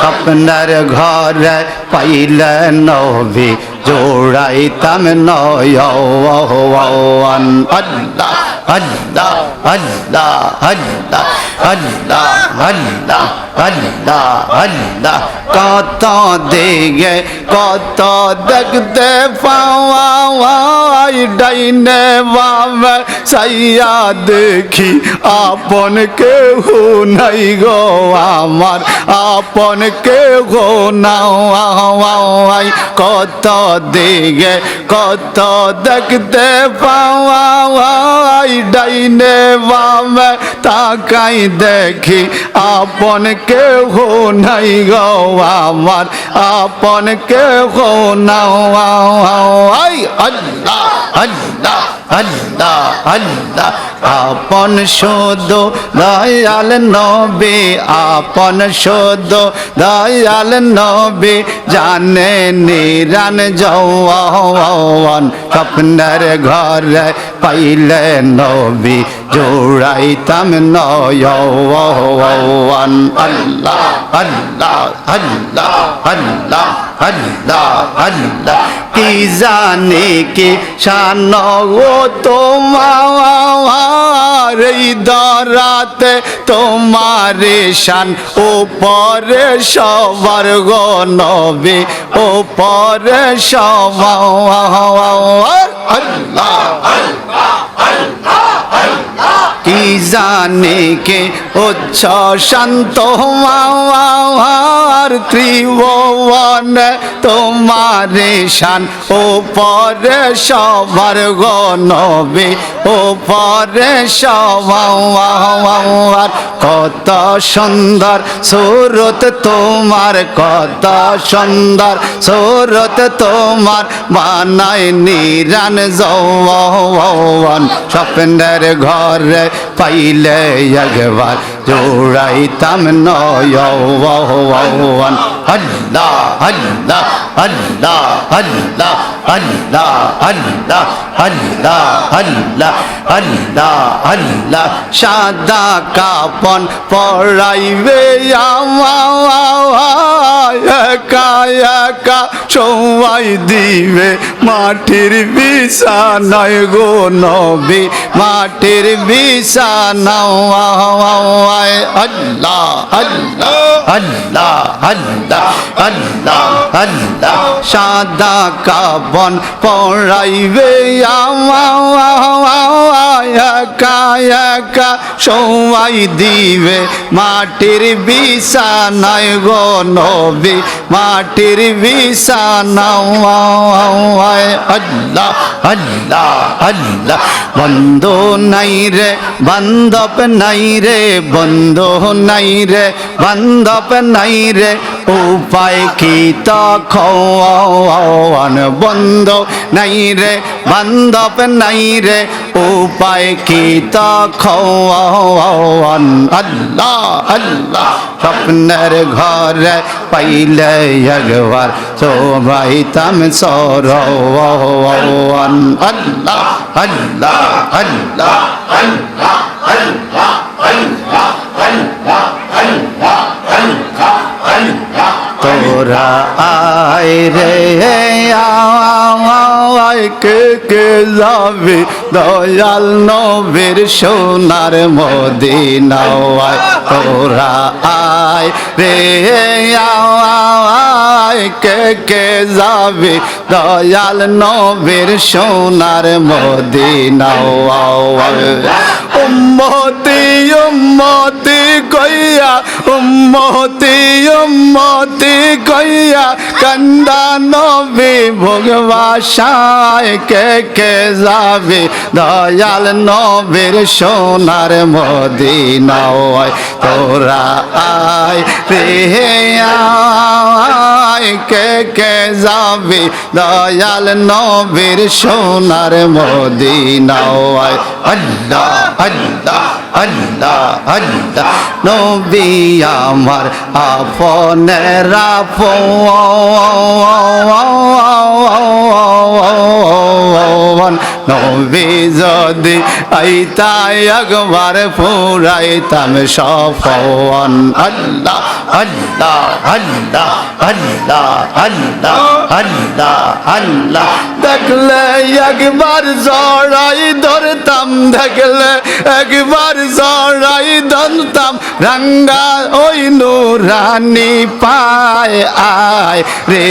স্বপ্নের ঘরে পাইলে নবী জোড়াইতাম নয়ন আল্লাহ আল্লাহ আল্লাহ আল্লাহ আল্লাহ আল্লাহ আল্লাহ আল্লাহ কত দিগে, কত দেখতে পাওয়াই ডাইনে বামে সাইয়া দেখি আপন কেহ নাই গো আমার আপন কেহ নাওয়াই কত দিগে কত দেখতে পাওয়াই ডাইনে বামে তাকাই দেখি আপন কেহ নাই গো আমার আপন কেহ নাওয়াই আল্লাহ আল্লাহ আল্লাহ আল্লাহ। আপন শোধ দয়াল নবে, আপন শোধ দয়াল নবে, জানে নিরান জওয়ান, স্বপ্নের ঘরে পাইলে নবী। জোড়াইতাম নয়ন আল্লাহ আল্লাহ আল্লাহ আল্লাহ আল্লাহ আল্লাহ। কি জানে কি শান ও তোমার এই দরাতে তোমার শান। উপরে সবার গো নবী উপরে সবার আল্লাহ। 嘿哈 কি জানে কে? উচ্চ শান্ত মাওয়ার ত্রিভুবন তোমার শান উপরে সবার গণবে। উপরে সবার কত সুন্দর সুরত তোমার, কত সুন্দর সুরত তোমার। বানায় নিরান যৌবন স্বপ্নের ঘরে পাইলে একবার জোড়াইতাম নয়ন হল্লা হল্লা হল্লা হল্লা আল্লাহ আল্লাহ আল্লাহ আল্লাহ আল্লাহ আল্লাহ সাদা কাপন পড়াইবে আমার একা একা সবাই দিবে। মাটির বিছানায় গো নবী, মাটির বিছানায় আল্লাহ আল্লাহ আল্লাহ আল্লাহ আল্লাহ আল্লাহ সাদা কাবন পড়াইবে একা একা সবাই দিবে। মাটির বিছানায় গো নবী, মাটির বিছানায় আল্লাহ আল্লাহ আল্লাহ, বন্ধ নাই রে, বান্ধব নাই রে, বন্ধ নাই রে, বান্ধব নাই রে উপায় কি? তখন বন্ধ নাই রে, বান্ধব নাই রে। উপায় কি? তখন আল্লাহ আল্লাহ। স্বপ্নের ঘরে পাইলে একবার সবাই তাম সর আল্লাহ আল্লাহ আল্লাহ আল্লাহ আল্লাহ আল্লাহ। তোরা আয় রে আয় কে কে যাবে? দয়াল নবীর সোনার মদিনাওয়ায় তোরা আয় রে আয় কে কে যাবি? দয়াল নবীর সোনার মদিনাওয়ায় উম্মতি উম্মতি কইয়া, উম্মতি উম্মতি কইয়া কান্দা নবী ভোগবাসায় কে কে যাবে? দয়াল নবীর সোনার মদিনায় তোরা আয় রে আয়। কে কে যাবে? দয়াল নবীর সোনার মদিনায়। আল্লাহ আল্লাহ আল্লাহ আল্লাহ নবী আমার আপনের আপন। নবী যদি আইতাই একবার পুরাইতাম সফন আল্লাহ আল্লাহ আল্লাহ আল্লাহ আল্লাহ আল্লাহ আল্লাহ দেখলে একবার জড়াই ধরতাম, দেখলে একবার জড়াই ধরতাম। রঙ্গা ওই নুরানি পায়, আয় রে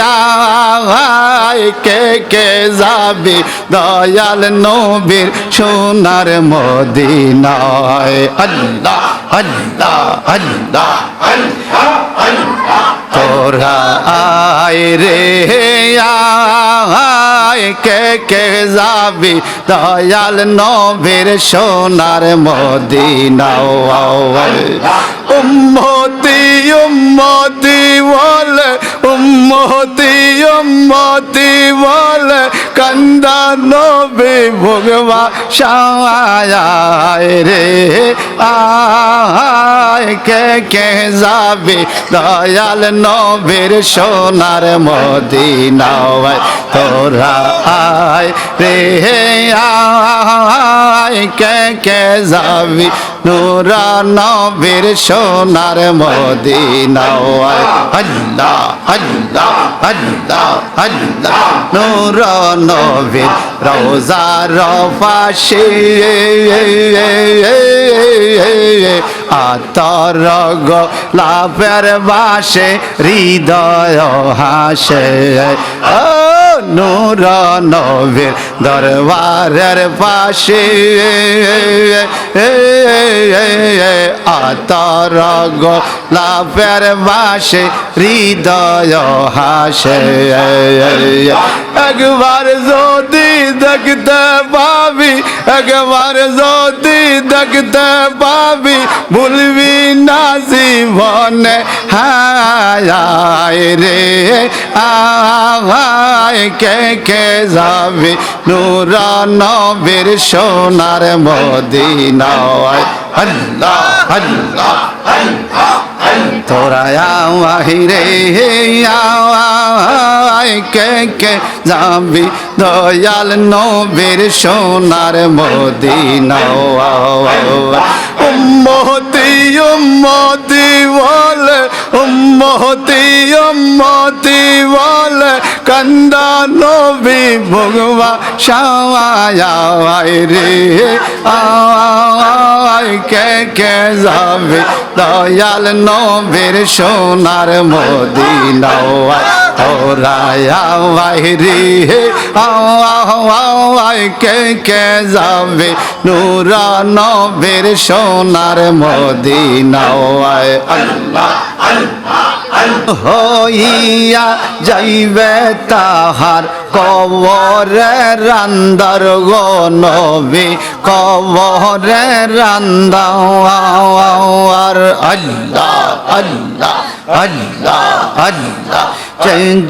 আয়। কে কে যাবি? দয়াল নবীর সোনার মদিনায়। আল্লাহ আল্লাহ আল্লাহ তোরা আয় রে, আয়। কে কে যাবি? দয়াল নবীর সোনার মদিনাও উম্মতি উম্মতি বলে, উম্মতি উম্মতি বলে, কান্দা নবী ভগবা সায় রে। আয় কে কে যাবি দয়াল নবীর সোনার মদিনাওয়ায় তোরা আয় রে, আয় কে কে যাবি নুরা নবীর সোনার মদিনাওয়ায় আল্লাহ আল্লাহ আল্লাহ আল্লাহ নূর নবীর রোজার পাশে আতর গোলাপের বাসে হৃদয় হাসে। ও নূর নবীর দরবারের পাশে। আতর গোলাপের বাসে হৃদয় হাসে। একবার যদি দেখতে পাবি, একবার যদি দেখতে পাবি, ভুলবি না জীবনে হায় রে আয় কে কে যাবি? নুরা নবীর সোনার মদিনায়। আল্লাহ আল্লাহ তোরা আহিরে আয় কে কে যাবি? দয়াল নবীর সোনার মদিনা উম্মতি উম্মতি বলে উম্মতি উম্মতি বল কন্দা নবী ভগবা সাওয়ায় রে আয়, কে কে যাবে? দয়াল নবীর সোনার মদিনাও তোরায় রে আয় কে কে যাবে? নুরা নবের সোনার মদিনাও আল্লাহ হইয়া যাইবে তাহার কবরে রান্দার গো নবী, কবরে রান্দার আল্লাহ আল্লাহ আল্লাহ আল্লাহ।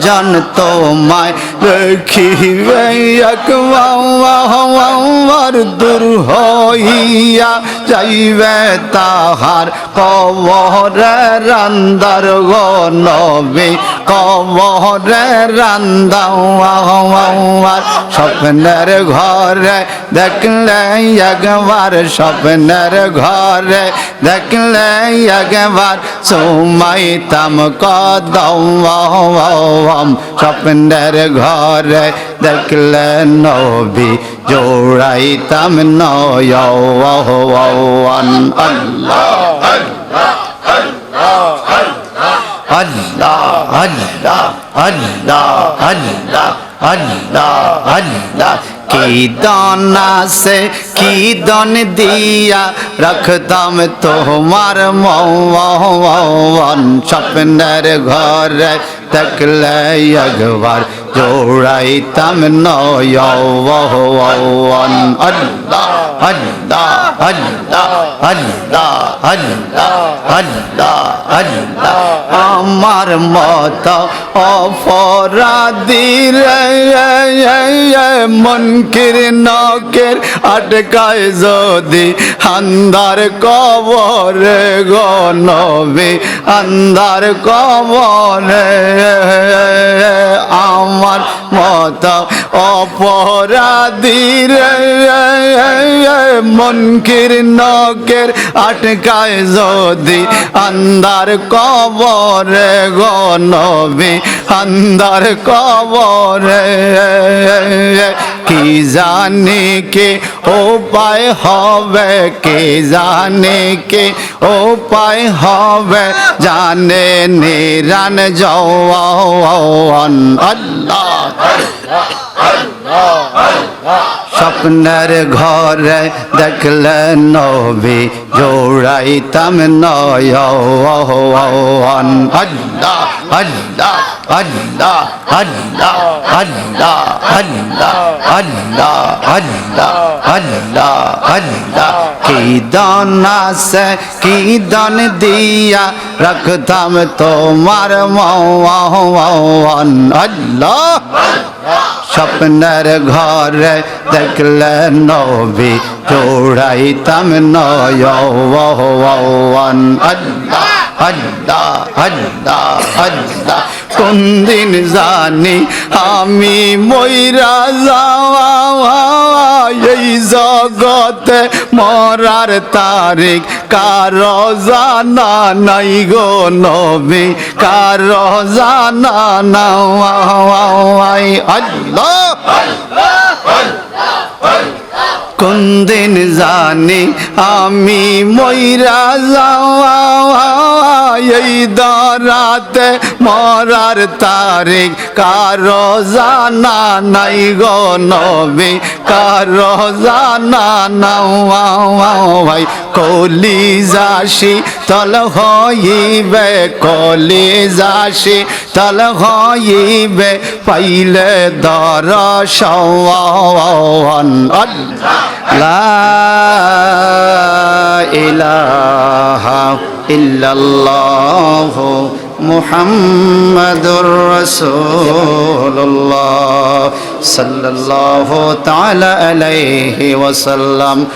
জন তোমায় রখিবে একবার দূর হইয়া যাইবে তাহার কবরে রান্দার গো নবী কবরে রান্দার স্বপ্নের ঘরে দেখলে একবার স্বপ্নের ঘরে দেখলে একবার সুমাইতাম কদম স্বপ্নের ঘরে দেখলে নবী জোড়াইতাম নয়ন আল্লাহ আল্লাহ আল্লাহ আল্লাহ আল্লাহ আল্লাহ আল্লাহ কি দানা সে কি দন দিয়া রাখতাম তোমার মন স্বপ্নের ঘরে দেখলে একবার জোড়াইতাম নয়ন আল্লাহ আল্লাহ আল্লাহ আল্লাহ আল্লাহ আল্লাহ আল্লাহ আমার মত অপরাধীর মনকির নকের আটকায় যদি আন্দার কবরে গনবে আন্দার কবরে আমার মত অপরাধীর মনকির নকের আটকায় যদি আন্দার কবরে গনবি আন্দার কবরে। কি জানি কে? উপায় হবে, কে জানে কে? উপায় হবে, জানে নিরান জওয়ান। আল্লাহ স্বপ্নের ঘরে দেখলে নবী জোড়াইতাম নয়ন আল্লাহ আল্লাহ আল্লাহ আল্লাহ আল্লাহ আল্লাহ আল্লাহ আল্লাহ আল্লাহ আল্লাহ কি দান আছে কি দান দিয়া রাখতাম তোমার মন আল্লাহ স্বপ্নের ঘরে দেখলে নবী জোড়াইতাম নয়ন আল্লাহ আল্লাহ আল্লাহ আল্লাহ কোন দিন জানি আমি ময়রা যাওয়া এই জগতে মরার তারিখ কারও জানা নাই গো নবী, কারও জানা নাই। আল্লাহ কোন দিন জানি আমি ময়রা যাওয়া এই দারাতে মরার তারিখ কারও জানা নাই গো নবী, কারও জানা নাওয়াই কলি যাসি তল হইবে কলি যাসি তল হইবে, পাইলে لا إله إلا الله محمد رسول الله صلى الله تعالى عليه وسلم.